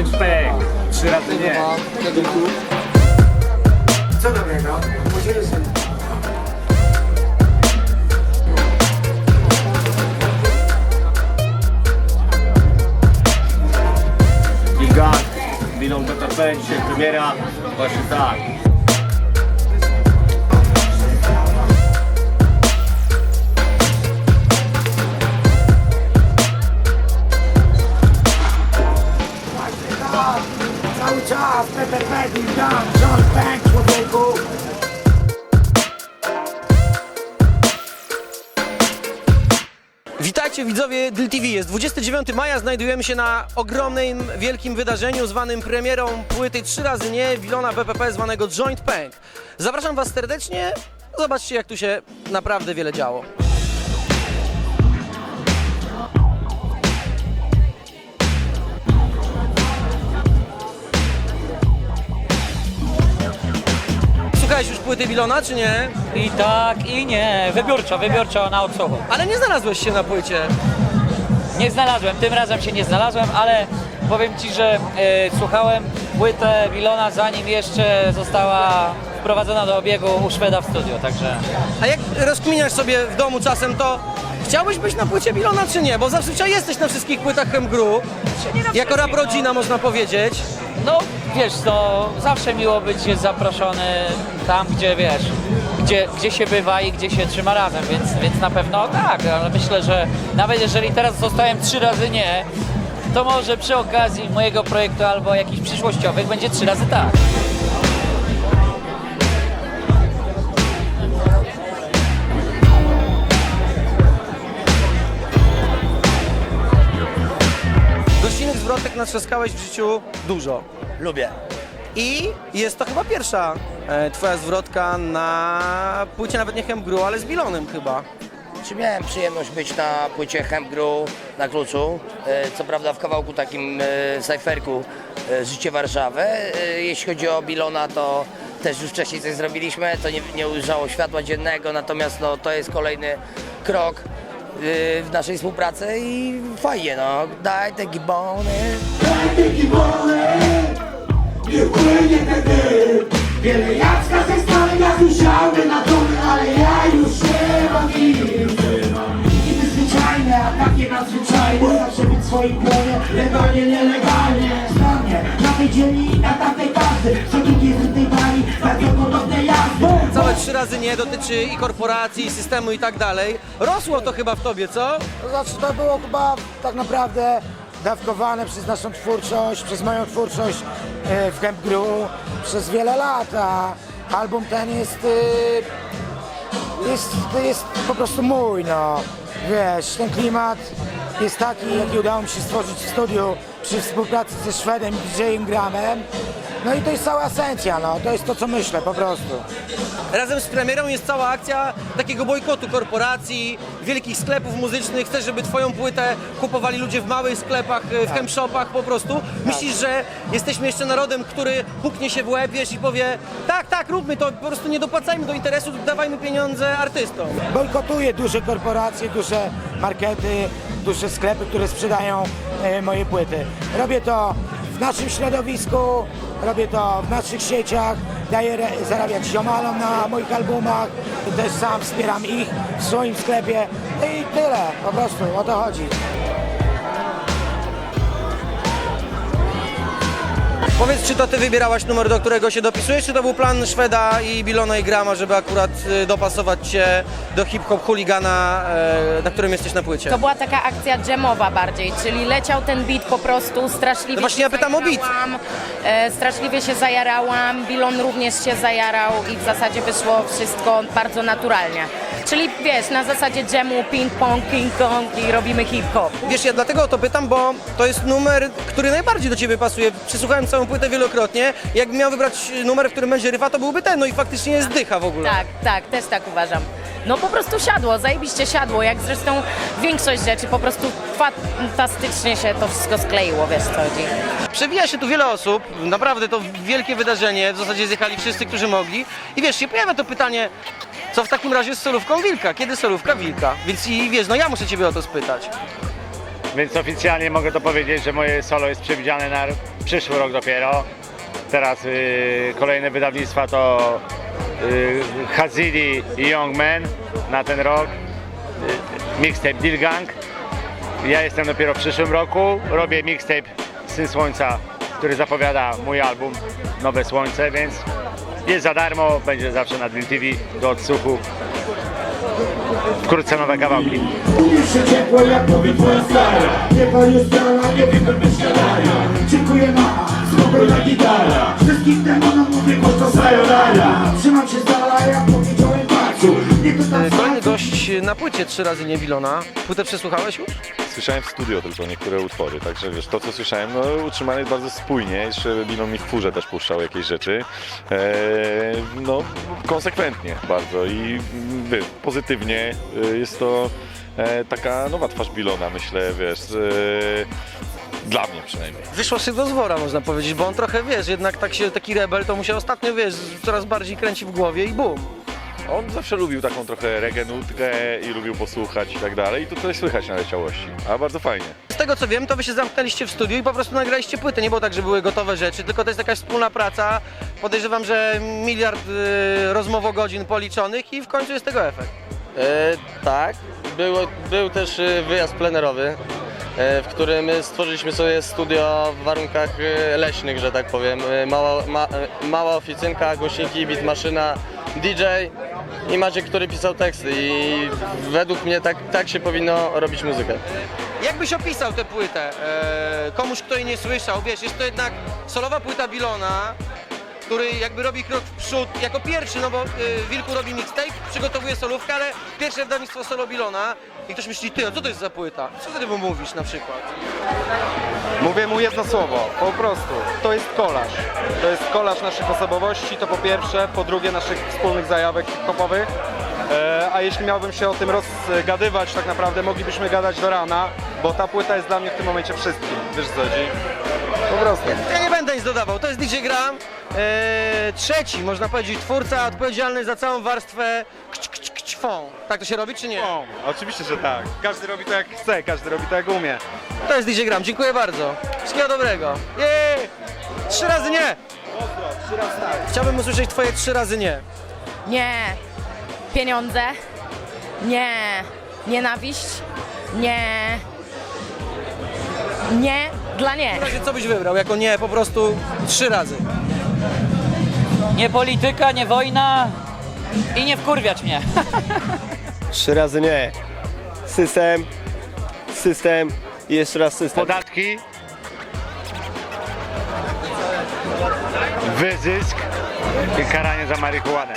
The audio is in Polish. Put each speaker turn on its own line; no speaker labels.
Joint Pack. Trzy razy nie.
Co dobrego? Podzielę się.
Gigant. Winą BTP, dzisiaj premiera. Właśnie tak.
Czas PPP, John Bank, człowieku.
Witajcie widzowie Dyl TV. Jest 29 maja, znajdujemy się na ogromnym, wielkim wydarzeniu zwanym premierą płyty 3 razy nie Wilona BPP zwanego Joint Punk. Zapraszam Was serdecznie, zobaczcie jak tu się naprawdę wiele działo. Słuchałeś już płyty Wilona, czy nie?
I tak, i nie. Wybiórczo, wybiórczo na odsłuchu.
Ale nie znalazłeś się na płycie.
Nie znalazłem, tym razem się nie znalazłem, ale powiem Ci, że e, słuchałem płytę Milona zanim jeszcze została wprowadzona do obiegu u Szweda w studiu, także...
A jak rozkminiasz sobie w domu czasem, to chciałbyś być na płycie Bilona czy nie? Bo zazwyczaj jesteś na wszystkich płytach Hemgru. Jako rap rodzina można powiedzieć.
No, wiesz, to zawsze miło być zaproszony tam, gdzie, wiesz, gdzie, gdzie się bywa i gdzie się trzyma razem, więc, więc na pewno tak, ale myślę, że nawet jeżeli teraz zostałem trzy razy nie, to może przy okazji mojego projektu albo jakichś przyszłościowych będzie trzy razy tak.
Natrzaskałeś w życiu dużo.
Lubię.
I jest to chyba pierwsza e, twoja zwrotka na płycie nawet nie Hemgru, ale z Bilonem chyba.
Czy miałem przyjemność być na płycie Hempgru na kluczu, e, co prawda w kawałku takim e, cyferku e, Życie Warszawy. E, Jeśli chodzi o Bilona, to też już wcześniej coś zrobiliśmy, to nie, nie ujrzało światła dziennego, natomiast no, to jest kolejny krok w naszej współpracy i fajnie, no. Daj te gibony.
Nie płynie ten dym. Wiele Jacka ze strony jak usiały na dół, ale ja już nie mam nic. Niby zwyczajne, a takie nadzwyczajne Zawsze być w swoim płonie, legalnie, nielegalnie Tej dzielni na tamtej każdy Co drugie z tej bani, bardzo podobne jazdy
Całe trzy razy nie dotyczy i korporacji, i systemu i tak dalej. Rosło to chyba w tobie, co?
To znaczy to było chyba tak naprawdę dawkowane przez naszą twórczość, przez moją twórczość e, w Camp Gru przez wiele lat, a album ten jest, e, jest, jest po prostu mój, no. Wiesz, ten klimat jest taki, jaki udało mi się stworzyć w studiu przy współpracy ze Szwedem i DJ Gramem. No i to jest cała esencja, no. To jest to, co myślę po prostu.
Razem z premierą jest cała akcja takiego bojkotu korporacji, wielkich sklepów muzycznych. Chcesz, żeby twoją płytę kupowali ludzie w małych sklepach, e, w hemshopach po prostu. Myślisz, że jesteśmy jeszcze narodem, który puknie się w łeb, wiesz, i powie tak, tak, róbmy to, po prostu nie dopłacajmy do interesu, dawajmy pieniądze artystom.
bojkotuję duże korporacje, duże markety, duże sklepy, które sprzedają e, moje płyty. Robię to w naszym środowisku, robię to w naszych sieciach, daję zarabiać ziomalom na moich albumach, też sam wspieram ich w swoim sklepie No i tyle, po prostu o to chodzi.
Powiedz, czy to ty wybierałaś numer, do którego się dopisujesz, czy to był plan Szweda i Bilona i Grama, żeby akurat y, dopasować cię do hip-hop chuligana, e, na którym jesteś na płycie?
To była taka akcja jamowa bardziej, czyli leciał ten beat po prostu, straszliwie
No właśnie
się
ja pytam o beat.
zajarałam, E, straszliwie się zajarałam, Bilon również się zajarał i w zasadzie wyszło wszystko bardzo naturalnie. Czyli wiesz, na zasadzie jamu, ping-pong, king-kong i robimy hip-hop.
Wiesz, ja dlatego o to pytam, bo to jest numer, który najbardziej do ciebie pasuje. Przesłuchałem całą płytę wielokrotnie. Jakbym miał wybrać numer, w którym będzie ryfa, to byłby ten, no i faktycznie jest dycha w ogóle.
Tak, tak, też tak uważam. No po prostu siadło, zajebiście siadło, jak zresztą większość rzeczy, po prostu fantastycznie się to wszystko skleiło, wiesz co chodzi.
Przewija się tu wiele osób, naprawdę to wielkie wydarzenie, w zasadzie zjechali wszyscy, którzy mogli. I wiesz, się pojawia to pytanie, co w takim razie z solówką Wilka? Kiedy solówka Wilka? Więc i wiesz, no ja muszę ciebie o to spytać.
więc oficjalnie mogę to powiedzieć, że moje solo jest przewidziane na przyszły rok dopiero. Teraz y, kolejne wydawnictwa to y, Hazidi i Young Man na ten rok, y, mixtape Deal Gang. Ja jestem dopiero w przyszłym roku, robię mixtape Syn Słońca, który zapowiada mój album Nowe Słońce, więc jest za darmo, będzie zawsze na Dream TV do odsłuchu. Wkrótce nowe kawałki.
Jeszcze ciepło jak powie twoja stara Nie palię stara, nie śniadania Dziękuję mama, spokojna gitara Wszystkim demonom mówię głośno sayonara Trzymam się z dala jak powiedziałem Pacu Nie to tam
Kolejny gość na płycie trzy razy nie Bilona. Płytę przesłuchałeś już?
Słyszałem w studio tylko niektóre utwory, także wiesz, to co słyszałem, no utrzymane jest bardzo spójnie, jeszcze Bilon mi w furze też puszczał jakieś rzeczy, eee, no konsekwentnie bardzo i wiesz, pozytywnie e, jest to e, taka nowa twarz Bilona, myślę, wiesz, e, dla mnie przynajmniej.
Wyszło szybko z wora, można powiedzieć, bo on trochę, wiesz, jednak tak się, taki rebel, to mu się ostatnio, wiesz, coraz bardziej kręci w głowie i bum.
On zawsze lubił taką trochę reggae nutkę i lubił posłuchać i tak dalej i to tutaj słychać na leciałości, a bardzo fajnie.
Z tego co wiem, to wy się zamknęliście w studiu i po prostu nagraliście płytę. Nie było tak, że były gotowe rzeczy, tylko to jest jakaś wspólna praca. Podejrzewam, że miliard y, rozmowogodzin policzonych i w końcu jest tego efekt.
E, tak, było, był też e, wyjazd plenerowy, e, w którym stworzyliśmy sobie studio w warunkach e, leśnych, że tak powiem. E, Mała, ma, e, mała oficynka, głośniki, beat maszyna, DJ i Maciek, który pisał teksty i według mnie tak, tak się powinno robić muzykę.
Jak byś opisał tę płytę e, komuś, kto jej nie słyszał? Wiesz, jest to jednak solowa płyta Bilona, który jakby robi krok w przód jako pierwszy, no bo y, Wilku robi mixtape, przygotowuje solówkę, ale pierwsze wydawnictwo solo Bilona i ktoś myśli, ty, a co to jest za płyta? Co wtedy mu mówisz na przykład?
Mówię mu jedno słowo, po prostu. To jest kolaż. To jest kolaż naszych osobowości, to po pierwsze, po drugie naszych wspólnych zajawek hip-hopowych. E, a jeśli miałbym się o tym rozgadywać, tak naprawdę moglibyśmy gadać do rana, bo ta płyta jest dla mnie w tym momencie wszystkim. Wiesz co chodzi? Prostu.
Ja nie będę nic dodawał, to jest DJ Gram, e, trzeci, można powiedzieć, twórca odpowiedzialny za całą warstwę kć, kć, kćwą. Tak to się robi, czy nie?
O, oczywiście, że tak. Każdy robi to jak chce, każdy robi to jak umie.
To jest DJ Gram, dziękuję bardzo. Wszystkiego dobrego. Jej! Trzy razy nie! Chciałbym usłyszeć twoje trzy razy nie.
Nie. Pieniądze. Nie. Nienawiść. Nie. Nie dla nie.
W razie co byś wybrał? Jako nie, po prostu trzy razy.
Nie polityka, nie wojna i nie wkurwiać mnie.
Trzy razy nie. System, system i jeszcze raz system.
Podatki, wyzysk i karanie za marihuanę.